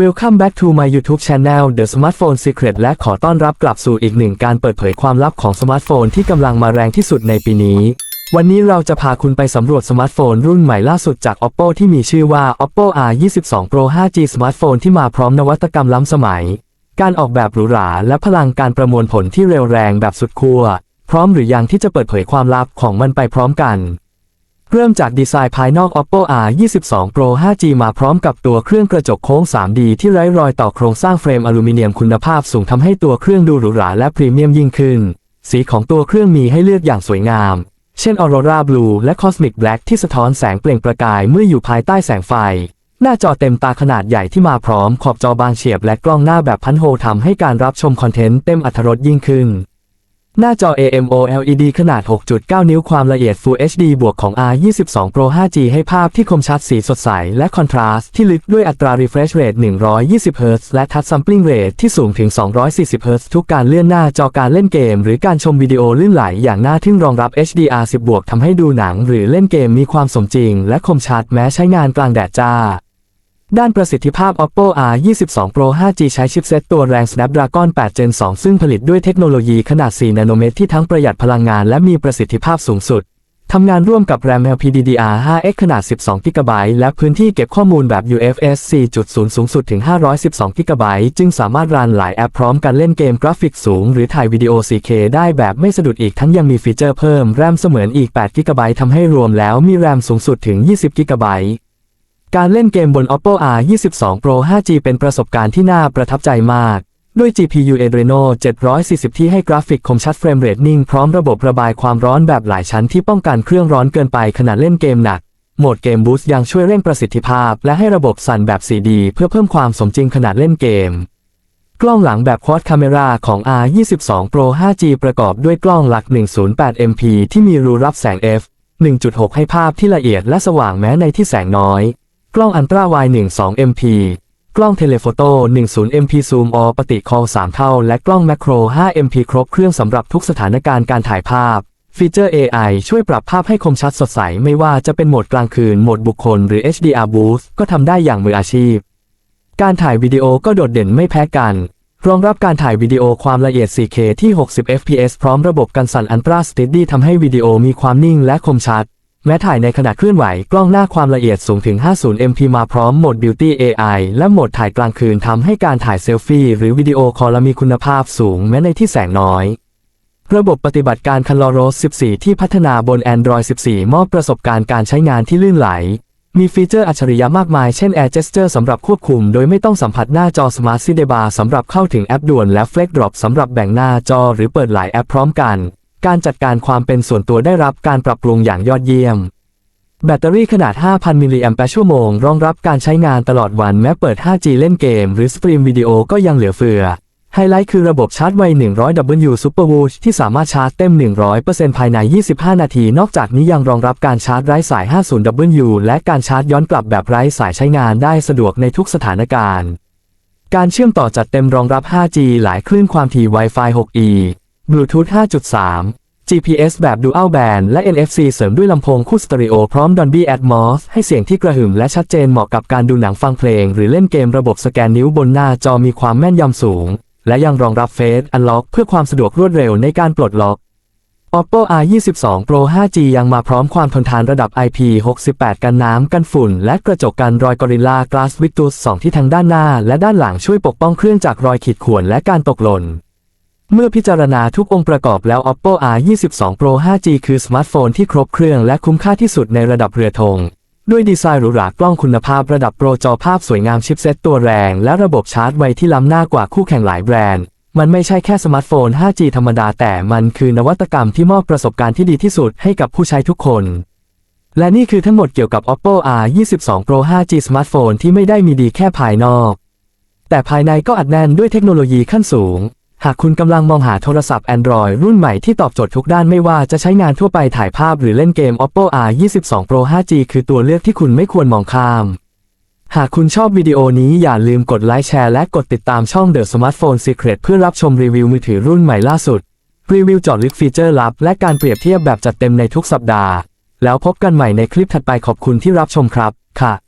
Welcome back to my YouTube channel The Smartphone Secret และขอต้อนรับกลับสู่อีกหนึ่งการเปิดเผยความลับของสมาร์ทโฟนที่กำลังมาแรงที่สุดในปีนี้ วันนี้เราจะพาคุณไปสำรวจสมาร์ทโฟนรุ่นใหม่ล่าสุดจาก Oppo ที่มีชื่อว่า Oppo R22 Pro 5G สมาร์ทโฟนที่มาพร้อมนวัตกรรมล้ำสมัย การออกแบบหรูหราและพลังการประมวลผลที่เร็วแรงแบบสุดขั้วพร้อมหรือยังที่จะเปิดเผยความลับของมันไปพร้อมกัน เริ่มจากดีไซน์ภายนอก Oppo R22 Pro 5G มาพร้อมกับตัวเครื่องกระจกโค้ง 3D ที่ไร้รอยต่อโครงสร้างเฟรมอลูมิเนียมคุณภาพสูงทำให้ตัวเครื่องดูหรูหราและพรีเมียมยิ่งขึ้น สีของตัวเครื่องมีให้เลือกอย่างสวยงาม เช่น Aurora Blue และ Cosmic Black ที่สะท้อนแสงเปล่งประกายเมื่ออยู่ภายใต้แสงไฟ หน้าจอเต็มตาขนาดใหญ่ที่มาพร้อมขอบจอบางเฉียบและกล้องหน้าแบบพันโฮทำให้การรับชมคอนเทนต์เต็มอรรถรสยิ่งขึ้น หน้าจอ AMOLED ขนาด 6.9 นิ้วความละเอียด Full HD บวกของ R22 Pro 5G ให้ภาพที่คมชัดสีสดใส และคอนทราสต์ที่ลึกด้วยอัตรา refresh rate 120 Hz และ touch sampling rate ที่สูงถึง 240 Hz ทุกการเลื่อนหน้าจอการเล่นเกม หรือการชมวิดีโอลื่นไหลอย่างน่าทึ่งรองรับ HDR10 บวกทำให้ดูหนังหรือเล่นเกมมีความสมจริง และคมชัดแม้ใช้งานกลางแดดจ้า ด้านประสิทธิภาพ Oppo R22 Pro 5G ใช้ชิปเซตตัวแรง Snapdragon 8 Gen 2 ซึ่งผลิตด้วยเทคโนโลยีขนาด 4 นาโนเมตรที่ทั้งประหยัดพลังงานและมีประสิทธิภาพสูงสุด ทำงานร่วมกับ RAM LPDDR5X ขนาด 12 GB และพื้นที่เก็บข้อมูลแบบ UFS 4.0 สูงสุดถึง 512 GB จึงสามารถรันหลายแอปพร้อมกันเล่นเกมกราฟิกสูง หรือถ่ายวิดีโอ 4K ได้แบบไม่สะดุดอีกทั้งยังมีฟีเจอร์เพิ่ม RAM เสมือนอีก 8 GB ทำให้รวมแล้วมี RAM สูงสุดถึง 20 GB การเล่นเกมบน Oppo R22 Pro 5G เป็นประสบการณ์ที่น่าประทับใจมาก ด้วย GPU Adreno 740 ที่ให้กราฟิกคมชัดเฟรมเรทนิ่งพร้อมระบบระบายความร้อนแบบหลายชั้นที่ป้องกันเครื่องร้อนเกินไปขณะเล่นเกมหนัก โหมดเกมบูสต์ยังช่วยเร่งประสิทธิภาพ และให้ระบบสั่นแบบ 4D เพื่อเพิ่มความสมจริงขณะเล่นเกม กล้องหลังแบบ Quad Camera ของ R22 Pro 5G ประกอบด้วยกล้องหลัก 108 MP ที่มีรูรับแสง f 1.6 ให้ภาพที่ละเอียดและสว่างแม้ในที่แสงน้อย กล้องอันตราไว12 MP กล้องเทเลโฟโต้ 10 MP ซูมอปฏิคอล3 เท่า และกล้องแมคโคร 5 MP ครบเครื่องสำหรับทุกสถานการณ์การถ่ายภาพ ฟีเจอร์ AI ช่วยปรับภาพให้คมชัดสดใส ไม่ว่าจะเป็นโหมดกลางคืน โหมดบุคคล หรือ HDR Boost ก็ทำได้อย่างมืออาชีพ การถ่ายวิดีโอก็โดดเด่นไม่แพ้กัน รองรับการถ่ายวิดีโอความละเอียด 4K ที่ 60 fps พร้อมระบบกันสั่นอันตราสเตดี้ทำให้วิดีโอมีความนิ่งและคมชัด แม้ถ่ายในขณะเคลื่อนไหวกล้องหน้าความละเอียดสูงถึง 50 MP มาพร้อมโหมด Beauty AI และโหมดถ่ายกลางคืนทำให้การถ่ายเซลฟี่หรือวิดีโอคอลมีคุณภาพสูงแม้ในที่แสงน้อย ระบบปฏิบัติการ ColorOS 14 ที่พัฒนาบน Android 14 มอบประสบการณ์การใช้งานที่ลื่นไหล มีฟีเจอร์อัจฉริยะมากมายเช่น Air Gesture สำหรับควบคุม โดยไม่ต้องสัมผัสหน้าจอ Smart c i n e b a r สำหรับเข้าถึงแอปด่วนและ Flex Drop สำหรับแบ่งหน้าจอ หรือเปิดหลายแอปพร้อมกัน การจัดการความเป็นส่วนตัวได้รับการปรับปรุงอย่างยอดเยี่ยม แบตเตอรี่ขนาด 5,000 มิลลิแอมป์ชั่วโมง รองรับการใช้งานตลอดวันแม้เปิด 5G เล่นเกม หรือสตรีมวิดีโอก็ยังเหลือเฟือ ไฮไลท์คือระบบชาร์จไว 100W Super Woosh ที่สามารถชาร์จเต็ม 100%ภายใน 25 นาที นอกจากนี้ยังรองรับการชาร์จไร้สาย 50W และการชาร์จย้อนกลับแบบไร้สายใช้งานได้สะดวกในทุกสถานการณ์ การเชื่อมต่อจัดเต็มรองรับ 5G หลายคลื่นความถี่ Wi-Fi 6E Bluetooth 5.3 GPS แบบ Dual Band และ NFC เสริมด้วยลำโพงคู่สเตอริโอพร้อม Dolby Atmos ให้เสียงที่กระหึ่มและชัดเจนเหมาะกับการดูหนังฟังเพลง หรือเล่นเกมระบบสแกนนิ้วบนหน้าจอมีความแม่นยำสูง และยังรองรับ Face Unlock เพื่อความสะดวกรวดเร็วในการปลดล็อก Oppo R22 Pro 5G ยังมาพร้อมความทนทานระดับ IP68 กันน้ำกันฝุ่น และกระจกกันรอย Gorilla Glass Victus 2 ที่ทั้งด้านหน้า และด้านหลังช่วยปกป้องเครื่องจากรอยขีดข่วนและการตกหล่น เมื่อพิจารณาทุกองค์ประกอบแล้ว Oppo R22 Pro 5G คือสมาร์ทโฟนที่ครบเครื่องและคุ้มค่าที่สุดในระดับเรือธง ด้วยดีไซน์หรูหรากล้องคุณภาพระดับโปรจอภาพสวยงามชิปเซ็ตตัวแรง และระบบชาร์จไวที่ล้ำหน้ากว่าคู่แข่งหลายแบรนด์ มันไม่ใช่แค่สมาร์ทโฟน 5G ธรรมดาแต่มันคือนวัตกรรมที่มอบประสบการณ์ที่ดีที่สุดให้กับผู้ใช้ทุกคน และนี่คือทั้งหมดเกี่ยวกับ Oppo R22 Pro 5G สมาร์ทโฟนที่ไม่ได้มีดีแค่ภายนอก แต่ภายในก็อัดแน่นด้วยเทคโนโลยีขั้นสูง หากคุณกำลังมองหาโทรศัพท์ Android รุ่นใหม่ที่ตอบโจทย์ทุกด้านไม่ว่าจะใช้งานทั่วไปถ่ายภาพหรือเล่นเกม Oppo R22 Pro 5G คือตัวเลือกที่คุณไม่ควรมองข้าม หากคุณชอบวิดีโอนี้อย่าลืมกดไลค์แชร์และกดติดตามช่อง The Smartphone Secret เพื่อรับชมรีวิวมือถือรุ่นใหม่ล่าสุด รีวิวจอดลึกฟีเจอร์ลับ และการเปรียบเทียบแบบจัดเต็มในทุกสัปดาห์ แล้วพบกันใหม่ในคลิปถัดไปขอบคุณที่รับชมครับ ค่ะ